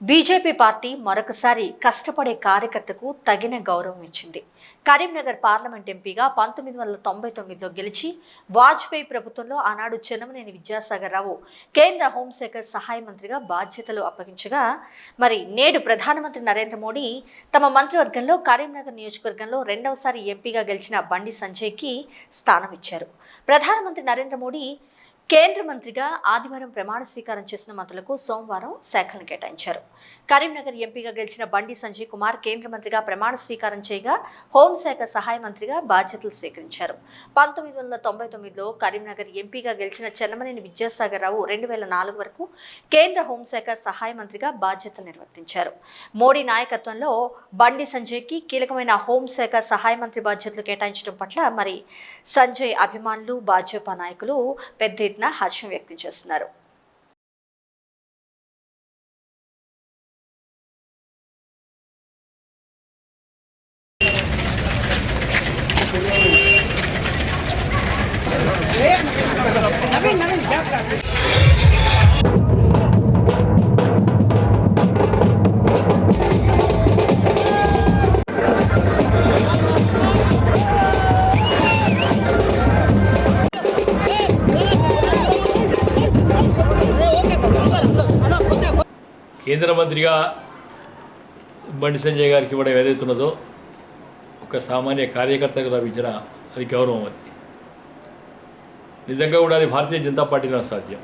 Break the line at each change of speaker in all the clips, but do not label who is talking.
BJP party మరొకసారి కష్టపడే కార్యకర్తకు తగిన గౌరవం ఇచ్చింది. కరీంనగర్ పార్లమెంట్ ఎంపీగా పంతొమ్మిది వందల తొంభై తొమ్మిదిలో గెలిచి వాజ్పేయి ప్రభుత్వంలో ఆనాడు చెన్నమనేని విద్యాసాగర్ రావు కేంద్ర హోంశాఖ సహాయ మంత్రిగా బాధ్యతలు అప్పగించగా మరి నేడు ప్రధానమంత్రి నరేంద్ర మోడీ తమ మంత్రివర్గంలో కరీంనగర్ నియోజకవర్గంలో రెండవసారి ఎంపీగా గెలిచిన బండి సంజయ్కి స్థానం ఇచ్చారు ప్రధానమంత్రి నరేంద్ర మోడీ కేంద్ర మంత్రిగా ఆదివారం ప్రమాణ స్వీకారం చేసిన మంత్రులకు సోమవారం శాఖలను కేటాయించారు. కరీంనగర్ ఎంపీగా గెలిచిన బండి సంజయ్ కుమార్ కేంద్ర మంత్రిగా ప్రమాణ స్వీకారం చేయగా హోంశాఖ సహాయ మంత్రిగా బాధ్యతలు స్వీకరించారు. పంతొమ్మిది వందల తొంభై తొమ్మిదిలో కరీంనగర్ ఎంపీగా గెలిచిన చెన్నమనేని విద్యాసాగర్ రావు రెండు వేల నాలుగు వరకు కేంద్ర హోంశాఖ సహాయ మంత్రిగా బాధ్యతలు నిర్వర్తించారు. మోడీ నాయకత్వంలో బండి సంజయ్కి కీలకమైన హోంశాఖ సహాయ మంత్రి బాధ్యతలు కేటాయించడం పట్ల మరి సంజయ్ అభిమానులు భాజపా నాయకులు పెద్ద ఎత్తున హర్షం వ్యక్తం చేస్తున్నారు.
కేంద్ర మంత్రిగా బండి సంజయ్ గారికి ఇవ్వడం ఏదైతున్నదో ఒక సామాన్య కార్యకర్తగా లభించిన అది గౌరవం అది. నిజంగా కూడా అది భారతీయ జనతా పార్టీలో సాధ్యం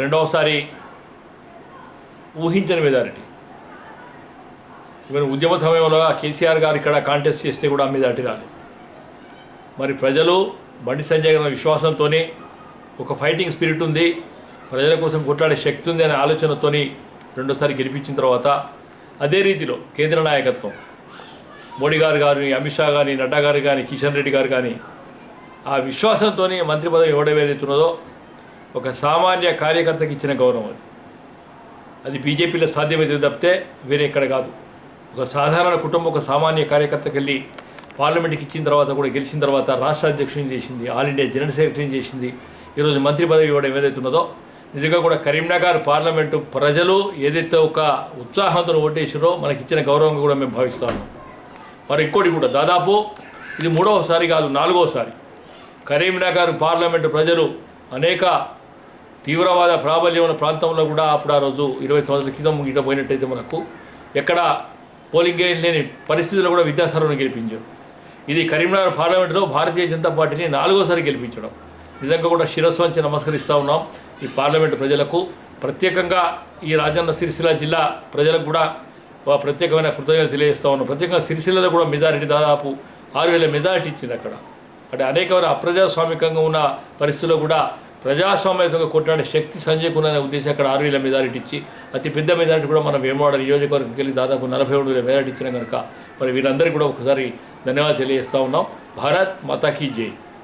రెండవసారి ఊహించని మెజారిటీ. ఈవెన్ ఉద్యమ సమయంలో కేసీఆర్ గారు ఇక్కడ కాంటెస్ట్ చేస్తే కూడా మెజారిటీ రాలేదు. మరి ప్రజలు బండి సంజయ్ గారి విశ్వాసంతోనే ఒక ఫైటింగ్ స్పిరిట్ ఉంది. ప్రజల కోసం కొట్లాడే శక్తి ఉంది అనే ఆలోచనతోని రెండోసారి గెలిపించిన తర్వాత అదే రీతిలో కేంద్ర నాయకత్వం. మోడీ గారు కానీ అమిత్ షా కానీ నడ్డా గారు కానీ కిషన్ రెడ్డి గారు కానీ ఆ విశ్వాసంతో మంత్రి పదవి ఇవ్వడం ఏదైతున్నదో ఒక సామాన్య కార్యకర్తకి ఇచ్చిన గౌరవం అది. అది బీజేపీలో సాధ్యమైతే తప్పితే వేరే ఎక్కడ కాదు. ఒక సాధారణ కుటుంబం ఒక సామాన్య కార్యకర్తకి వెళ్ళి పార్లమెంట్కి ఇచ్చిన తర్వాత కూడా గెలిచిన తర్వాత రాష్ట్ర అధ్యక్షుని చేసింది ఆల్ ఇండియా జనరల్ సెక్రటరీని చేసింది. ఈరోజు మంత్రి పదవి ఇవ్వడం ఏదైతే ఉన్నదో నిజంగా కూడా కరీంనగర్ పార్లమెంటు ప్రజలు ఏదైతే ఒక ఉత్సాహంతో ఓటేసారో మనకి ఇచ్చిన గౌరవంగా కూడా మేము భావిస్తాము. మరి ఇంకోటి కూడా దాదాపు ఇది మూడవసారి కాదు నాలుగవసారి. కరీంనగర్ పార్లమెంటు ప్రజలు అనేక తీవ్రవాద ప్రాబల్యం ఉన్న ప్రాంతంలో కూడా అప్పుడు ఆ రోజు ఇరవై సంవత్సరాల క్రితం గిట్ట పోయినట్టయితే మనకు ఎక్కడ పోలింగ్ ఏం లేని పరిస్థితుల్లో కూడా విద్యాసాగర్ను గెలిపించారు. ఇది కరీంనగర్ పార్లమెంటులో భారతీయ జనతా పార్టీని నాలుగోసారి గెలిపించడం. నిజంగా కూడా శిరస్సు వంచి నమస్కరిస్తూ ఉన్నాం ఈ పార్లమెంటు ప్రజలకు. ప్రత్యేకంగా ఈ రాజన్న సిరిసిల్ల జిల్లా ప్రజలకు కూడా ప్రత్యేకమైన కృతజ్ఞతలు తెలియజేస్తూ ఉన్నాం. ప్రత్యేకంగా సిరిసిల్లలో కూడా మెజారిటీ దాదాపు ఆరు వేల మెజారిటీ ఇచ్చింది అక్కడ. అంటే అనేకమైన అప్రజాస్వామికంగా ఉన్న పరిస్థితుల్లో కూడా ప్రజాస్వామ్యంగా కొట్లాడే శక్తి సంజయ్ కున్న ఉద్దేశం అక్కడ ఆరు వేల మెజారిటీ ఇచ్చి అతి పెద్ద మెజారిటీ కూడా మనం వేమవాడ నియోజకవర్గంకి వెళ్ళి దాదాపు నలభై రెండు వేల మెజారిటీ ఇచ్చిన కనుక మరి వీరందరికీ కూడా ఒకసారి ధన్యవాదాలు తెలియజేస్తూ ఉన్నాం. భారత్ మాతాకి జై.